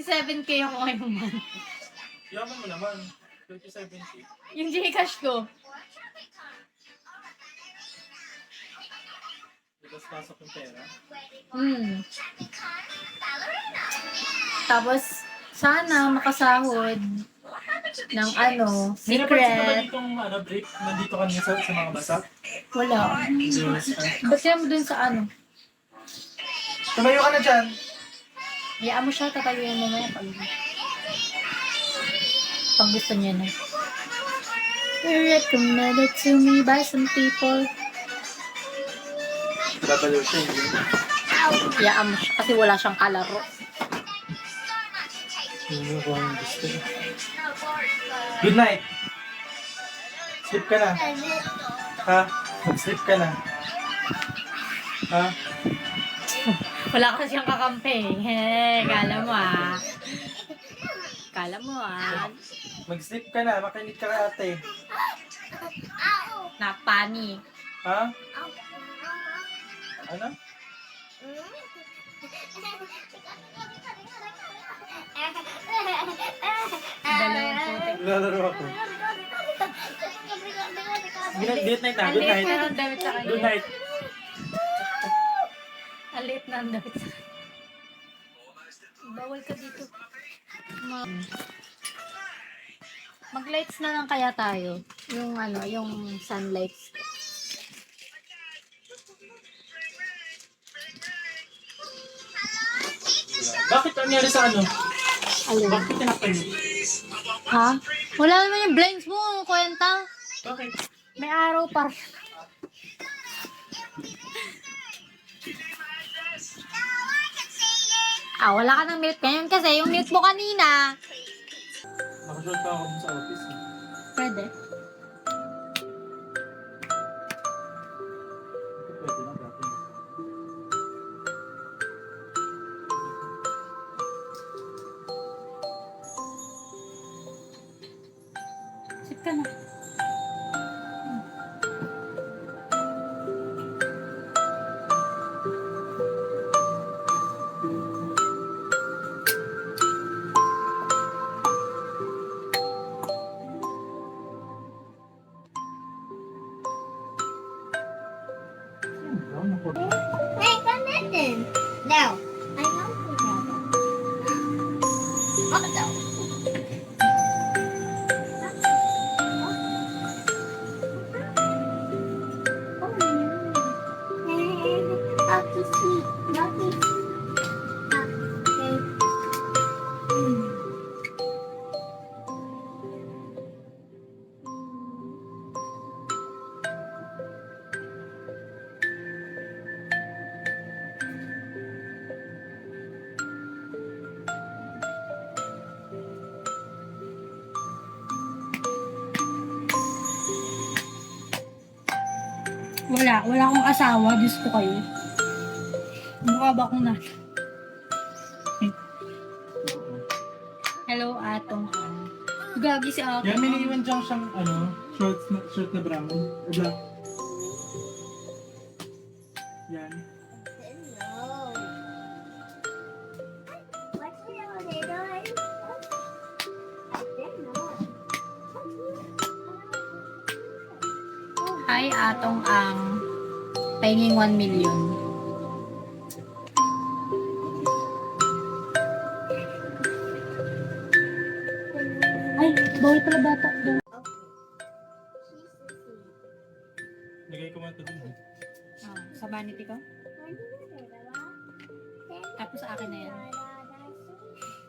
27k ako ngayong month. Yaman mo naman. 27K. Yung Gcash ko. Tapos pasok yung pera. Hmm. Tapos, sana makasahod ng ano, May napansin ka ba secret. ditong ano, break? Nandito ka niya sa, sa mga basa? Wala. Yes. Ba't kaya mo dun sa ano? Tumayo ka na dyan. Hayaan mo siya, tatayuin mo mamaya pag... Pag gusto niya na. Recommended to me by some people. Babalaw siya. Hindi. Hayaan mo siya kasi wala siyang kalaro. Hindi ko ang gusto. Good night. Sleep ka na. Ha? Mag-sleep ka na. Ha? Wala kasi siyang kakampi. He, kala mo ah. Kala mo ah. Mag-sleep ka na. Makinig ka na ate. Napani. Ha? Ano? Dalawang putik. Lalaro ako. Good night na. Good night. Good night. Ang liit na ng damit. Bawal ka dito. Ma- Mag-lights na lang kaya tayo. Yung ano, yung sunlights. Bakit ang nangyari sa ano? Alin? Bakit tinakpan mo? Ha? Wala naman yung blinds mo, kwenta. Bakit? May araw pa Ah, wala ka ng milk ngayon kasi yung milk mo kanina. Nakashort pa ako sa office. eh. Pwede. Pwede na dati. Ka na. Wala. Wala akong asawa. Diyos ko kayo. Mukha ba akong na? Hello, atong. Gagi si Ato. Yan, may naiwan dyan siyang ano, shorts na, shirt na brown. O black. Yan. Hi, atong ang pahinging 1 million. Ay, bawal pala bata. Bawal. Lagay ko man ito dun. eh. Ah, sa vanity ko? Tapos sa akin na yan.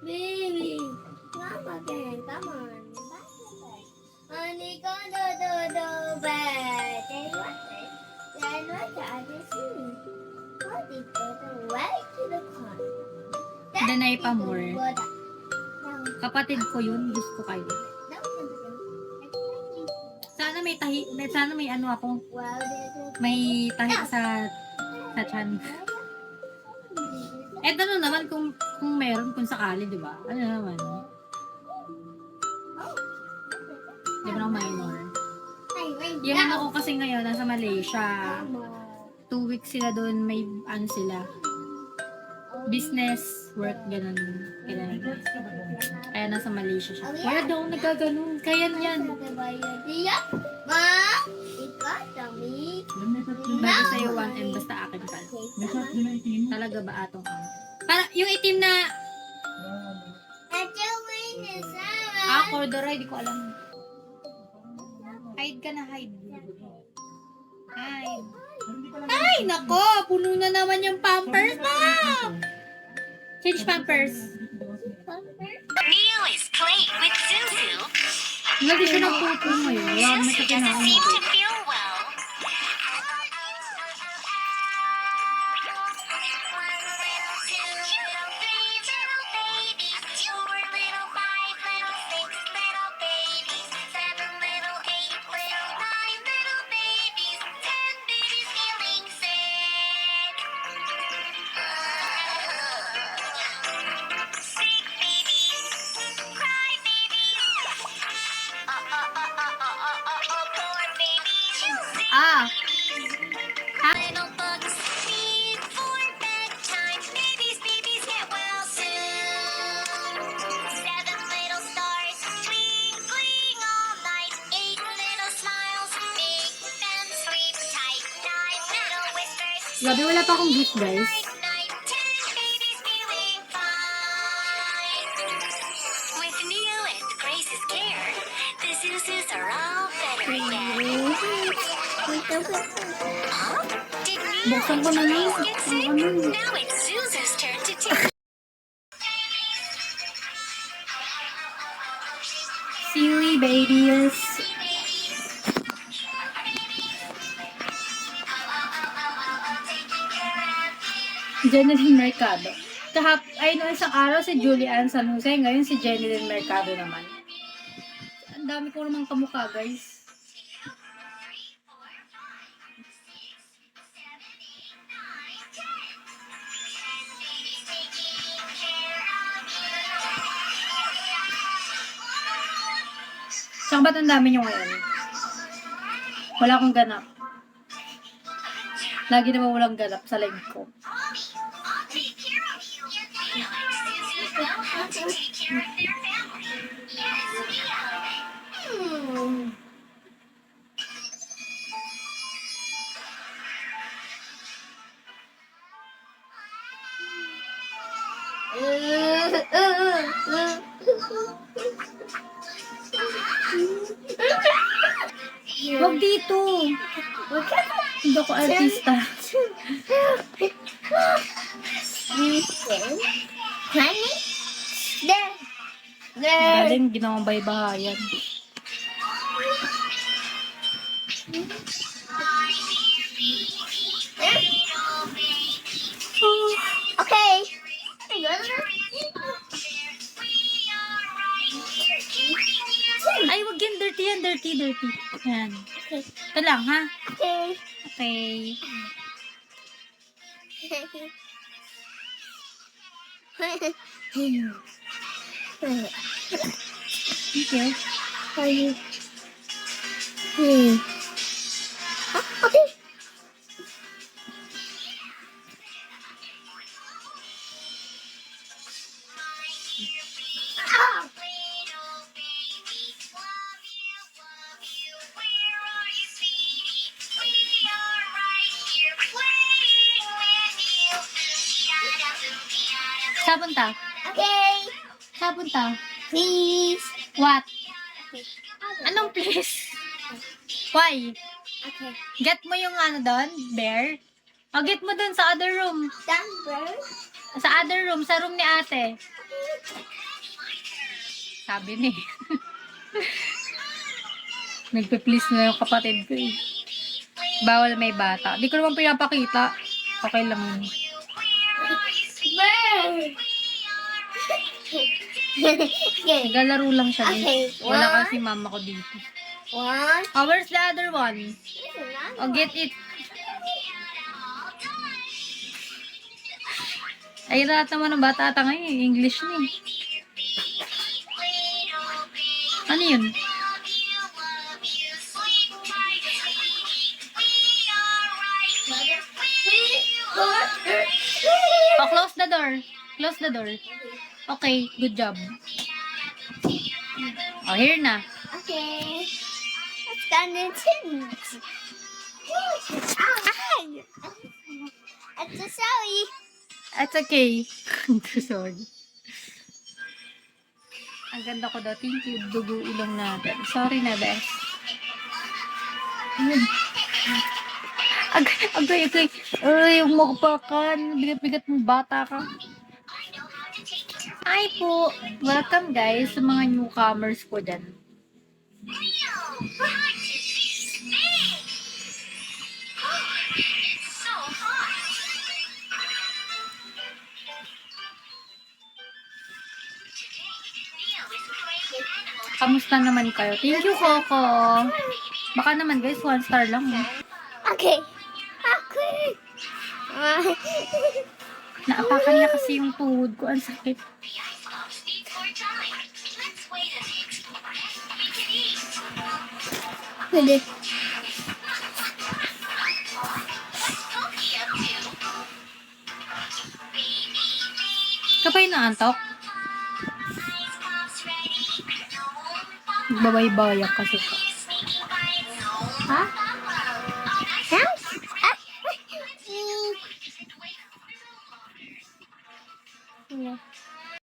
Baby, come again, come on. Honey, go do do do bad. Danay pa more. Kapatid ko yun, ko kayo. Sana may tahi, sana may ano there's may tahi sa, sa chan. Eh, ano naman kung, kung meron, kung sakali, di ba? Ano naman? Di ba na minor? Yung ako kasi ngayon, nasa Malaysia. Two weeks sila doon, may ano sila, business, work, ganun. Ganun. Kaya nasa Malaysia siya. Wala daw akong nagkaganon. Kaya yan. Dia, ma, ikaw, dami. Bago sa'yo 1M, basta akin ka. Talaga ba atong ang? Para, yung itim na, ah, corduroy, di ko alam. Hide ka na, hide. Hide. Ay, nako! Puno na naman yung pampers mo! Change pampers. Meal is plate with Zuzu. Lagi siya ng pupo ngayon. Wala Zuzu siya doesn't seem to kinakamot. Whiskers. Grabe, wala pa akong gift, guys. Night, night. Ten babies feeling fine. With Neo and Grace's care, the are all better again. Buksan ko na lang. Ano? Silly babies. Jeneline Mercado. Kahap, ay noong isang araw si Julian San Jose, ngayon si Jeneline Mercado naman. Ang dami ko namang kamukha, guys. Saan ba't ang dami nyo ngayon? Wala akong ganap. Lagi naman walang ganap sa live ko. Hmm. Artista. Honey? There. There. Galing, ginawang baybahayan. Okay. Ay, yan. Dirty yan. Dirty, dirty. Yan. Ito lang, ha? Okay. Okay. Okay. Honey. Hmm. Punta? Okay. Saan punta? Please. What? Anong place? Why? Okay. Get mo yung ano doon, bear? O, get mo doon sa other room. Number. Sa other room, sa room ni ate. Sabi ni. Nagpe-please na yung kapatid ko eh. Bawal may bata. Di ko naman pinapakita. Okay lang yun. Bird. Okay. Naglalaro lang siya. guys. Okay, Wala one. kasi mama ko dito. One. Oh, where's the other one? Oh, get it. Ay, lahat naman ng bata ata ngayon. English na eh. Ano yun? Oh, close the door. Close the door. Okay, good job. Oh, here na. Okay. Let's go Nintendo. Ay! At so sorry. It's okay. Sorry. Ang ganda ko daw. Thank you. Dugo ilong natin. Sorry na, bes. Ayun. Agay, agay, agay. Ay, umakpakan. Bigat-bigat mo, bata ka. Hi po. Welcome guys sa mga newcomers po animal Kamusta naman kayo? Thank you, Coco. Baka naman guys, one star lang. eh. Okay. Okay. Naapakan niya kasi yung tuhod ko. Ang sakit. Pwede. Kapay na antok. Babaybayak kasi own Ha?